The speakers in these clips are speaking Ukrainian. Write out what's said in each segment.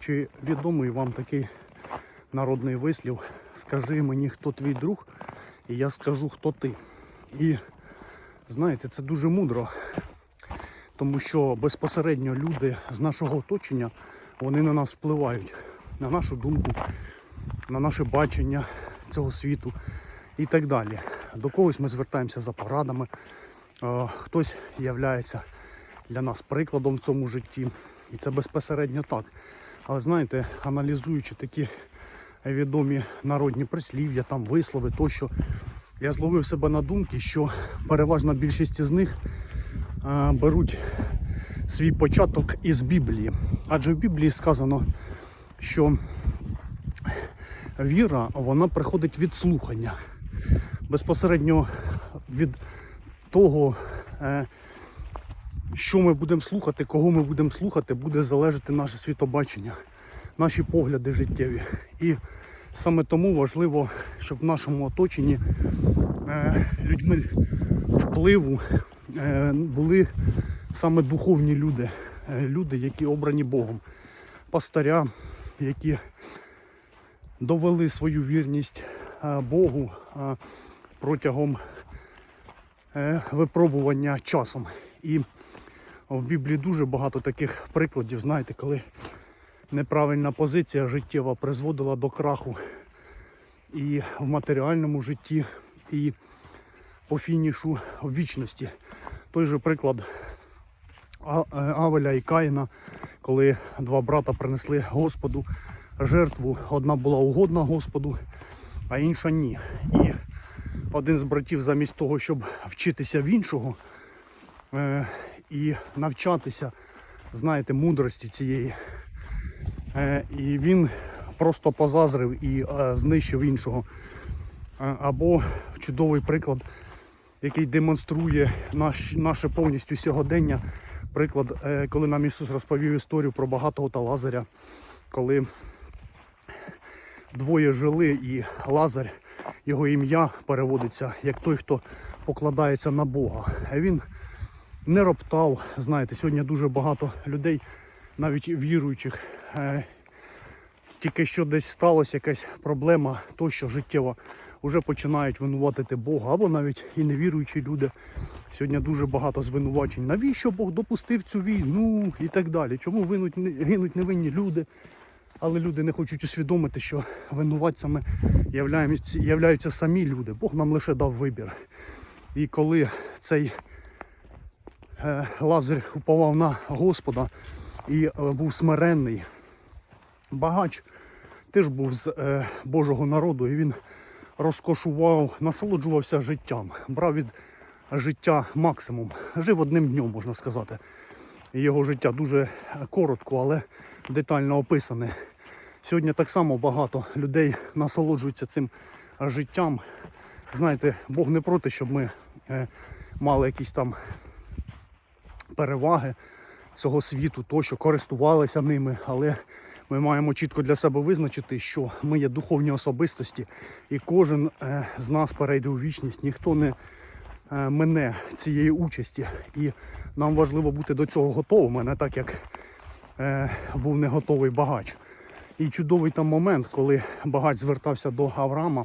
Чи відомий вам такий народний вислів? Скажи мені, хто твій друг, і я скажу, хто ти. І знаєте, це дуже мудро, тому що безпосередньо люди з нашого оточення вони на нас впливають, на нашу думку, на наше бачення цього світу і так далі. До когось ми звертаємося за порадами, е, хтось являється для нас прикладом в цьому житті. І це безпосередньо так. Але знаєте, аналізуючи такі відомі народні прислів'я, там вислови тощо, я зловив себе на думці, що переважна більшість з них е, беруть свій початок із Біблії. Адже в Біблії сказано, що віра вона приходить від слухання. Безпосередньо від того, е, що ми будемо слухати, кого ми будемо слухати, буде залежати наше світобачення, наші погляди життєві. І саме тому важливо, щоб в нашому оточенні е, людьми впливу е, були саме духовні люди, е, люди, які обрані Богом, пастаря, які довели свою вірність е, Богу е, протягом е, випробування часом. І в Біблії дуже багато таких прикладів, знаєте, коли неправильна позиція життєва призводила до краху і в матеріальному житті, і по фінішу в вічності. Той же приклад е, Авеля і Каїна, коли два брата принесли Господу жертву. Одна була угодна Господу, а інша ні. І один з братів, замість того, щоб вчитися в іншого е, і навчатися, знаєте, мудрості цієї, е, і він просто позазрив і е, знищив іншого. Е, Або чудовий приклад, який демонструє наш, наше повністю сьогодення. Приклад, е, коли нам Ісус розповів історію про багатого та Лазаря, коли двоє жили і Лазар, його ім'я переводиться як той, хто покладається на Бога. А він не роптав. Знаєте, сьогодні дуже багато людей, навіть віруючих, е, тільки що десь сталося якась проблема, тощо життєва, вже починають винуватити Бога, або навіть і невіруючі люди. Сьогодні дуже багато звинувачень. Навіщо Бог допустив цю війну і так далі? Чому винуть, гинуть невинні люди? Але люди не хочуть усвідомити, що винуватцями являються, являються самі люди. Бог нам лише дав вибір. І коли цей Лазар уповав на Господа і е, був смиренний, багач теж був з е, Божого народу, і він розкошував, насолоджувався життям, брав від життя максимум. Жив одним днем, можна сказати. Його життя дуже коротко, але детально описане. Сьогодні так само багато людей насолоджуються цим життям. Знаєте, Бог не проти, щоб ми е, мали якісь там переваги цього світу, тощо користувалися ними, але ми маємо чітко для себе визначити, що ми є духовні особистості, і кожен е, з нас перейде у вічність, ніхто не е, мене цієї участі. І нам важливо бути до цього готовими, не так як е, був не готовий багач. І чудовий там момент, коли багач звертався до Авраама,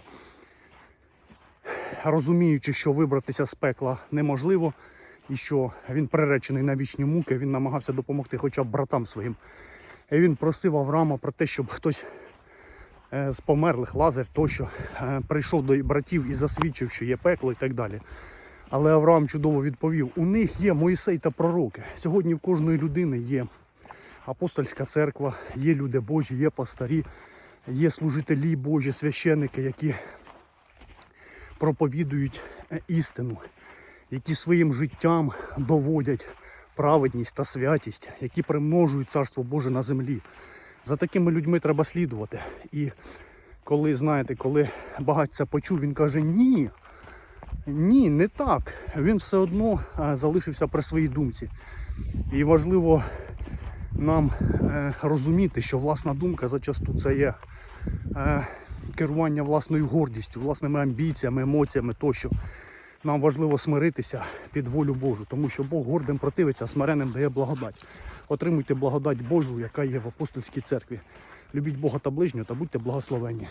розуміючи, що вибратися з пекла неможливо, і що він приречений на вічні муки, він намагався допомогти хоча б братам своїм. І він просив Авраама про те, щоб хтось е, з померлих лазер тощо е, прийшов до братів і засвідчив, що є пекло і так далі. Але Авраам чудово відповів: у них є Моїсей та пророки. Сьогодні в кожної людини є апостольська церква, є люди Божі, є пастарі, є служителі Божі, священники, які проповідують е, істину, які своїм життям доводять праведність та святість, які примножують Царство Боже на землі. За такими людьми треба слідувати. І коли, знаєте, коли багать це почув, він каже, ні, ні, не так. Він все одно е, залишився при своїй думці. І важливо нам е, розуміти, що власна думка зачасту це є е, керування власною гордістю, власними амбіціями, емоціями тощо. Нам важливо смиритися під волю Божу, тому що Бог гордим противиться, а смиреним дає благодать. отримуйте благодать Божу, яка є в апостольській церкві. Любіть Бога та ближнього та будьте благословені.